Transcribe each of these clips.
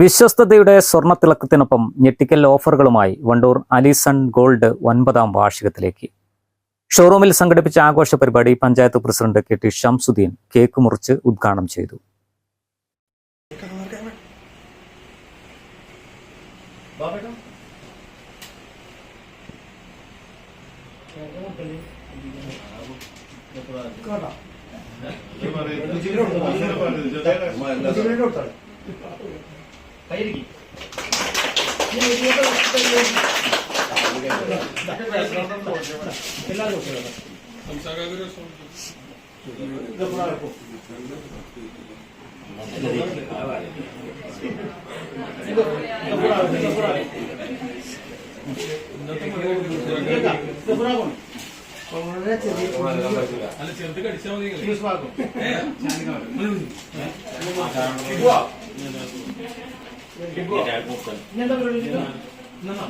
വിശ്വസ്തയുടെ സ്വർണത്തിളക്കത്തിനൊപ്പം ഞെട്ടിക്കൽ ഓഫറുകളുമായി വണ്ടൂർ അലിസൺ ഗോൾഡ് ഒൻപതാം വാർഷികത്തിലേക്ക്. ഷോറൂമിൽ സംഘടിപ്പിച്ച ആഘോഷ പരിപാടി panchayat president K T Shamsuddin cake മുറിച്ച് ഉദ്ഘാടനം ചെയ്തു. കൈയിരിക്കും വളരെ ചെറിയ അല്ല ചെറുത് കടിച്ചാൽ മതി ഫ്യൂസ് മാർക്കും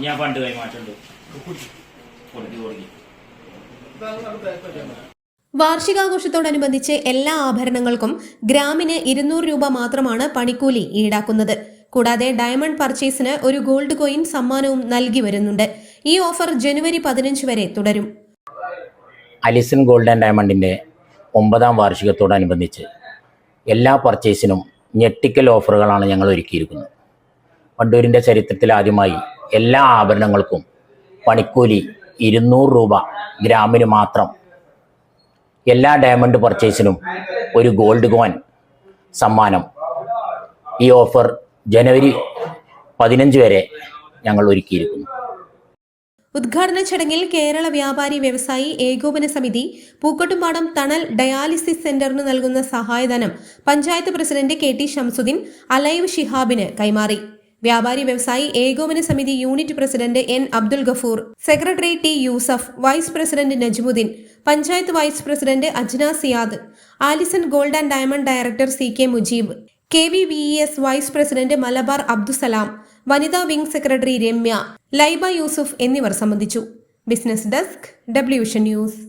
ഞാൻ ഫണ്ട് കൈമാറ്റുണ്ട് കൊടുക്കി കൊടുക്കി വാർഷികാഘോഷത്തോടനുബന്ധിച്ച് എല്ലാ ആഭരണങ്ങൾക്കും ഗ്രാമിന് ഇരുന്നൂറ് രൂപ മാത്രമാണ് പണിക്കൂലി ഈടാക്കുന്നത്. കൂടാതെ ഡയമണ്ട് പർച്ചേസിന് ഒരു ഗോൾഡ് കോയിൻ സമ്മാനവും നൽകി വരുന്നുണ്ട്. ഈ ഓഫർ ജനുവരി പതിനഞ്ച് വരെ തുടരും. അലിസൺ ഗോൾഡ് ആൻഡ് ഡയമണ്ടിന്റെ ഒമ്പതാം വാർഷികത്തോടനുബന്ധിച്ച് എല്ലാ പർച്ചേസിനും ഞെട്ടിക്കൽ ഓഫറുകളാണ് ഞങ്ങൾ ഒരുക്കിയിരിക്കുന്നത്. വണ്ടൂരിന്റെ ചരിത്രത്തിൽ ആദ്യമായി എല്ലാ ആഭരണങ്ങൾക്കും പണിക്കൂലി ഇരുന്നൂറ് രൂപ ഗ്രാമിന് മാത്രം. എല്ലാ ഡയമണ്ട് പർച്ചേസിനും ഒരു ഗോൾഡ് കോൻ സമ്മാനം. ഈ ഓഫർ ജനുവരി പതിനഞ്ച് വരെ ഞങ്ങൾ ഒരുക്കിയിരിക്കുന്നു. ഉദ്ഘാടന ചടങ്ങിൽ കേരള വ്യാപാരി വ്യവസായി ഏകോപന സമിതി പൂക്കോട്ടുംപാടം തണൽ ഡയാലിസിസ് സെന്ററിന് നൽകുന്ന സഹായധനം panchayat president K T Shamsuddin alive ഷിഹാബിന് കൈമാറി. വ്യാപാരി വ്യവസായി ഏകോപന സമിതി unit president N Abdul Gafoor secretary T Yusuf vice president Najmuddin panchayat vice president Ajna Siyad Alison gold and diamond director C K Mujeeb K V V S vice president Malabar Abdussalam വനിതാ wing secretary Ramya Laiba Yusuf എന്നിവർ സംബന്ധിച്ചു. Business desk ഡബ്ല്യൂഷൻ news.